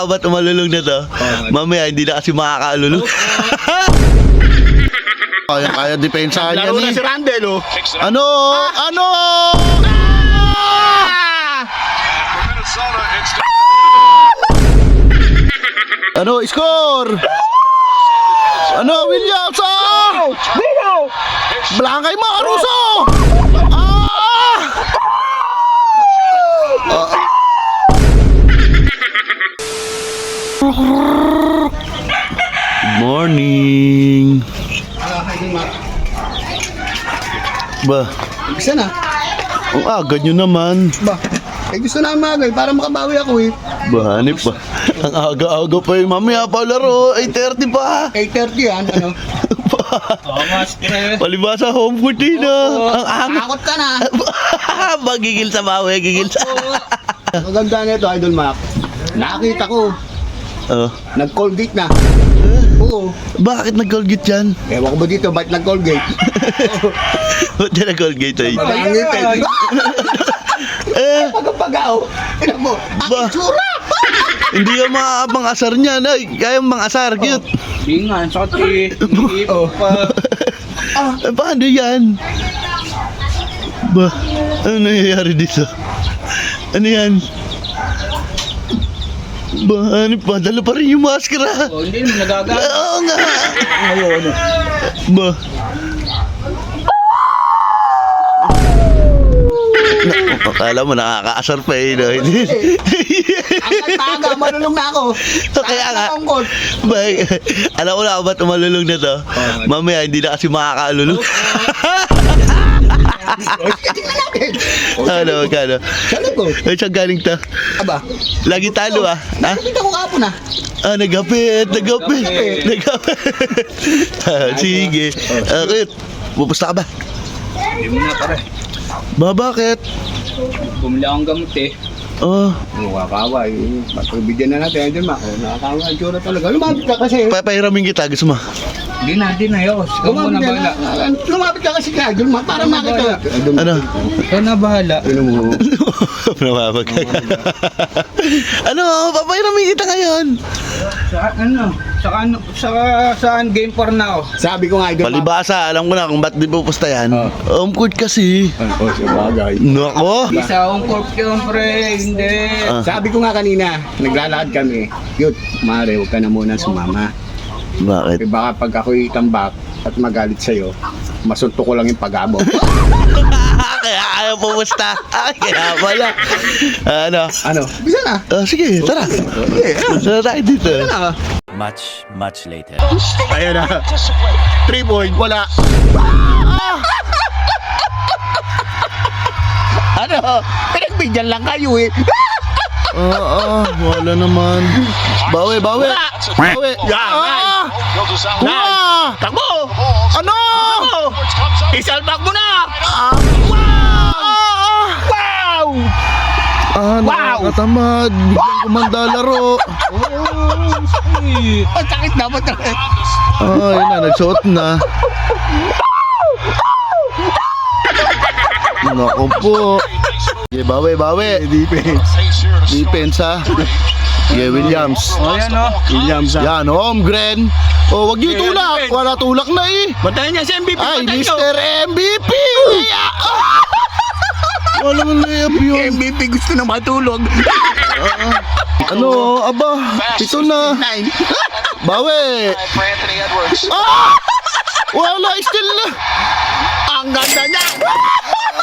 ako ba't umalulong na to? Mamaya hindi na kasi makakaalulong. kaya kaya depensahan Laro yan na eh. si Randel, oh. Ano? Ano? Ano? Score! Ano? Williams! Ah! Mo, Caruso! Ah! Morning! Ba, Isa na. ang aga nyo naman. Ba? Eh gusto na magay para makabawi ako eh. Ba, hanip ba? Ang aga-aga pa yung mamaya pa laro. 8.30 pa. 8.30 yan, ano? Mas pre. Palibasa home court din ah. Ang aga. Takot ka na. Magigil sa bawi, gigil sa... Maganda nito, Idol Mac. Nakita ko, oh. nag-colgate na. Oo. Bakit nag-colgate yan? Ewan ko ba dito, ba't nag-colgate? Ba't yan nag-colgate ay? Pagangit eh. Eh, Pagpagaw. Tignan mo, ang Ba? itsura. hindi yung mga abang asar niyan. Ay, kaya yung mga asar, cute. Di nga, ang sakit eh. Pa. Eh, paano yan? Ba, ano nangyayari dito? Ano yan? Ba, ano pa? Dala pa rin yung maskara. Oh, hindi nagagawa. Oo nga. Ayun. Ba? Na, akala mo nakakaasar pa eh. No? Ang taga, malulong na ako. Kaya nga. Nakangkot. ba, alam ko na ako ba't umalulong na to? Mamaya hindi na kasi makakaalulong. Tingnan natin. Ano, magkano? Sabi ko, Ay, saan galing to? aba, Lagi talo ah. Ha? nakita ko kapo na. Ah, nagapit, nagapit, nagapit. Ah, Sige. Okay. Pupusta ka ba? Hindi mo na pare. Ba, bakit? Bumili akong gamot eh. Oh, Nakakawa eh. Pagbigyan na natin, Mac. Oh, Nakakawa, ang tsura talaga. Lumapit ka kasi. papahiramin kita. Gusto mo? Di na, di na yos. Ikaw muna Lumapit ka bahala. na. Lumapit ka kasi kay Idol Mac para makita. Mac. Ano? Ikaw na bahala. Ano mo? Namamag Ano? Papahiramin kita ngayon. Sa ano? Sa ano? Sa saan game for now? Sabi ko nga, Idol. Palibasa, alam ko na kung ba't di pupusta yan. Oh. Home court kasi. Oh, sa bagay. Nako. Isa akong corp yun pre. Hindi. Ah. Sabi ko nga kanina, naglalakad kami. Yut, mare, huwag ka na muna sumama. Bakit? Eh baka pag ako'y tambak at magalit sa'yo, masunto ko lang yung pag-amo. Kaya ayaw pumusta. Ah, Kaya pala. Ano? ano? Bisa na. Ah, sige, tara. Okay, Punta na tayo dito. ano? Much, much later. Ayan na. 3 point, wala. ano? Pinagbigyan lang kayo eh. Oo, wala naman. Bawi, bawi. Bawi. Ah! Ah! Takbo! Ano? Isalbak mo na! Ah! Wow! Ah, Wow! nakakatamad. Biglang kumanda laro. Ang sakit dapat na. Ah, yun na, nagsuot na. Naku po. Bawi, bawi. Defense. Defense ha. Sige, Williams. O yan o. Williams ah. Yan, Holmgren. Oh, wag niyo tulak. Wala tulak na eh. Bantayan niya si MVP. Ay, bantayan niyo. Mr. MVP! Wala man layup yun. MVP gusto na matulog. Ano, aba, ito na. Nine. Bawi! Ah! Wala, still na. Ang ganda niya.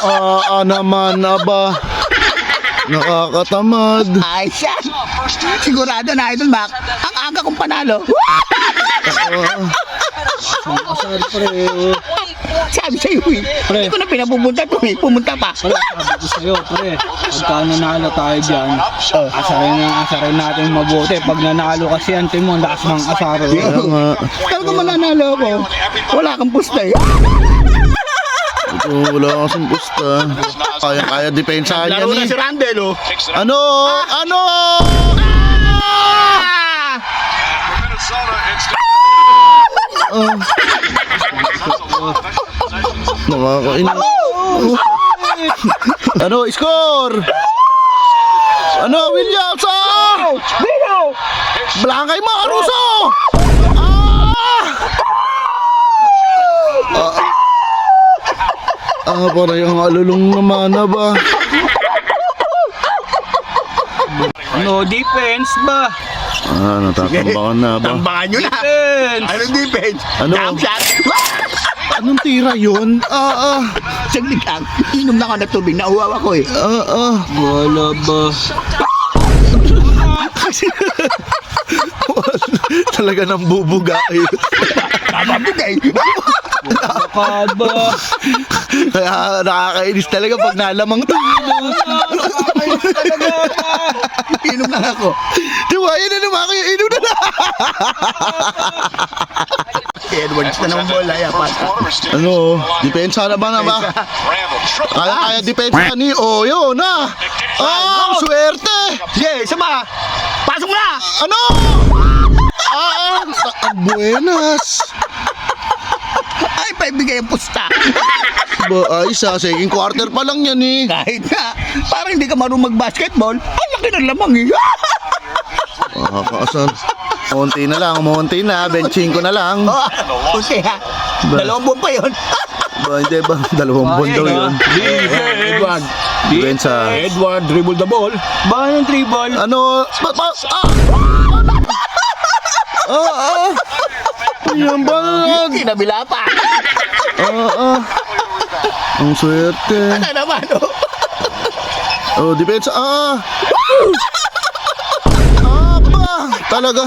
Ah, ah naman, aba. Nakakatamad. Ay, siya. Sigurado na, Idol Mac. Ang aga kong panalo. Asal, pre. Sabi sa'yo eh. Hindi ko na pinapupunta to eh. Pumunta pa. Pre, sabi ko sa'yo, pre. Pagka nanalo tayo dyan, asarin na asarin natin mabuti. Pag nanalo kasi ang team mo, ang lakas ng asaro. Kaya nga. Talaga mananalo ako. Wala kang pusta eh. Ito, wala kasing pusta. Kaya, kaya depensahan yan eh. Randel oh. Ano? Ano? Oh. Nakakain. ano, score! Ano, Williams? Ah! Dino! Wala kang kay Maruso! Ah! Ah, ah, para yung alulong naman na ba? No defense ba? Ah, natatambakan na ba? Tambakan nyo na. Defense! Anong defense? Ano? Jump shot. Anong tira yun? Ah, ah, Saglit lang. Inom lang ako ng tubig. Nauwaw ako eh. ah, ah. Wala ba? Talaga nang bubuga eh. Bababugay. Baka ba? Kaya nakakainis talaga pag nalamang to. Inom lang ako. Diba, naman ako inom na na. Edwards na ng bola. Kaya pata. Ano, depensa na ba na ba? Kaya kaya depensa ni Oyo na. Ah, ang swerte. Sige, sama. Pasok na. Ano? Ah, ah, buenas. Ay, paibigay ang pusta. Ba, ay, sa second quarter pa lang yan eh. Kahit na, parang hindi ka marunong mag-basketball, ang laki ng lamang eh. Nakakaasar. Monty na lang, monty na. Benching ko na lang. Okay ha, dalawang buwan pa yun. Ba, hindi ba? Dalawang buwan daw yun. Edward. Depensa. Edward, dribble the ball. Baka ng ball? Ano? Ba, ba, ah! Ah, ah! Yan ba? Kinabila pa. Ah, ah. Ang swerte. Ano naman, oh. Oh, depensa. Ah! Ah, ba? Talaga.